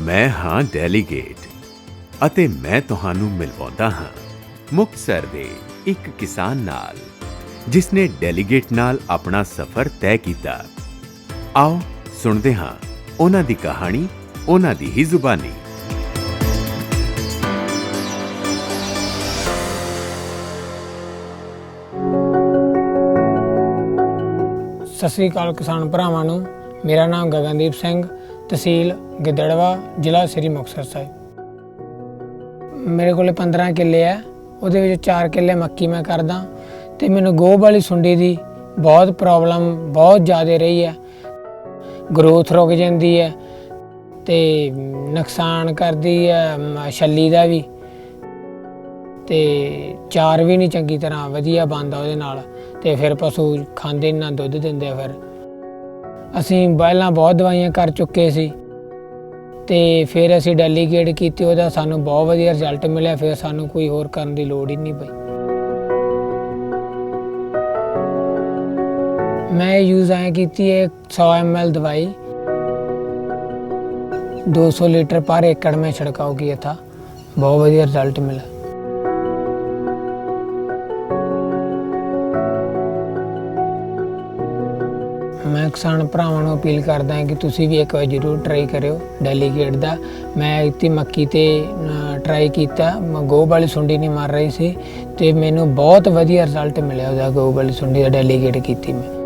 ਮੈਂ ਹਾਂ ਡੈਲੀਗੇਟ ਅਤੇ ਮੈਂ ਤੁਹਾਨੂੰ ਮਿਲਵਾਉਂਦਾ ਹਾਂ। ਮੁਕਤਸਰ ਦੇ ਇੱਕ ਕਿਸਾਨ ਨਾਲ ਜਿਸ ਨੇ ਡੈਲੀਗੇਟ ਨਾਲ ਆਪਣਾ ਸਫ਼ਰ ਤੈਅ ਕੀਤਾ। ਆਓ ਸੁਣਦੇ ਹਾਂ ਉਹਨਾਂ ਦੀ ਕਹਾਣੀ, ਉਹਨਾਂ ਦੀ ਹੀ ਜ਼ੁਬਾਨੀ। ਸਤਿ ਸ੍ਰੀ ਅਕਾਲ ਕਿਸਾਨ ਭਰਾਵਾਂ ਨੂੰ। ਮੇਰਾ ਨਾਮ ਗਗਨਦੀਪ ਸਿੰਘ ਤਹਿਸੀਲ ਗਿੱਦੜਵਾ ਜ਼ਿਲ੍ਹਾ ਸ੍ਰੀ ਮੁਕਤਸਰ ਸਾਹਿਬ ਮੇਰੇ ਕੋਲੇ 15 ਕਿੱਲੇ ਆ ਉਹਦੇ ਵਿੱਚ 4 ਕਿੱਲੇ ਮੱਕੀ ਮੈਂ ਕਰਦਾ ਤੇ ਮੈਨੂੰ ਗੋਹ ਵਾਲੀ ਸੁੰਡੀ ਦੀ ਬਹੁਤ ਪ੍ਰੋਬਲਮ ਬਹੁਤ ਜ਼ਿਆਦਾ ਰਹੀ ਹੈ ਗਰੋਥ ਰੁਕ ਜਾਂਦੀ ਹੈ ਤੇ ਨੁਕਸਾਨ ਕਰਦੀ ਹੈ ਛੱਲੀ ਦਾ ਵੀ ਤੇ ਚਾਰ ਵੀ ਨਹੀਂ ਚੰਗੀ ਤਰ੍ਹਾਂ ਵਧੀਆ ਬਣਦਾ ਉਹਦੇ ਨਾਲ ਤੇ ਫਿਰ ਪਸ਼ੂ ਖਾਂਦੇ ਨੀ ਨਾ ਦੁੱਧ ਦਿੰਦੇ ਆ ਫਿਰ ਅਸੀਂ ਪਹਿਲਾਂ ਬਹੁਤ ਦਵਾਈਆਂ ਕਰ ਚੁੱਕੇ ਸੀ ਤੇ ਫਿਰ ਅਸੀਂ ਡੈਲੀਗੇਟ ਕੀਤੀ, ਉਹਦਾ ਸਾਨੂੰ ਬਹੁਤ ਵਧੀਆ ਰਿਜ਼ਲਟ ਮਿਲਿਆ, ਫਿਰ ਸਾਨੂੰ ਕੋਈ ਹੋਰ ਕਰਨ ਦੀ ਲੋੜ ਹੀ ਨਹੀਂ ਪਈ। ਮੈਂ ਯੂਜ਼ ਆਇਆ ਕੀਤੀ ਹੈ 100 ml ਦਵਾਈ 200 ਲੀਟਰ ਪਰ ਏਕੜ ਮੈਂ ਛਿੜਕਾਓ ਕੀਤਾ, ਬਹੁਤ ਵਧੀਆ ਰਿਜ਼ਲਟ ਮਿਲਿਆ। ਮੈਂ ਕਿਸਾਨ ਭਰਾਵਾਂ ਨੂੰ ਅਪੀਲ ਕਰਦਾ ਹਾਂ ਕਿ ਤੁਸੀਂ ਵੀ ਇੱਕ ਵਾਰ ਜ਼ਰੂਰ ਟਰਾਈ ਕਰਿਓ ਡੈਲੀਗੇਟ ਦਾ। ਮੈਂ ਇੱਥੇ ਮੱਕੀ ਤੇ ਟਰਾਈ ਕੀਤਾ। ਮ- ਗੋਹ ਵਾਲੀ ਸੁੰਡੀ ਨਹੀਂ ਮਾਰ ਰਹੀ ਸੀ ਤੇ ਮੈਨੂੰ ਬਹੁਤ ਵਧੀਆ ਰਿਜ਼ਲਟ ਮਿਲਿਆ ਉਹਦਾ ਗੋਹ ਵਾਲੀ ਸੁੰਡੀ ਦਾ ਡੈਲੀਗੇਟ ਕੀਤੀ ਮੈਂ।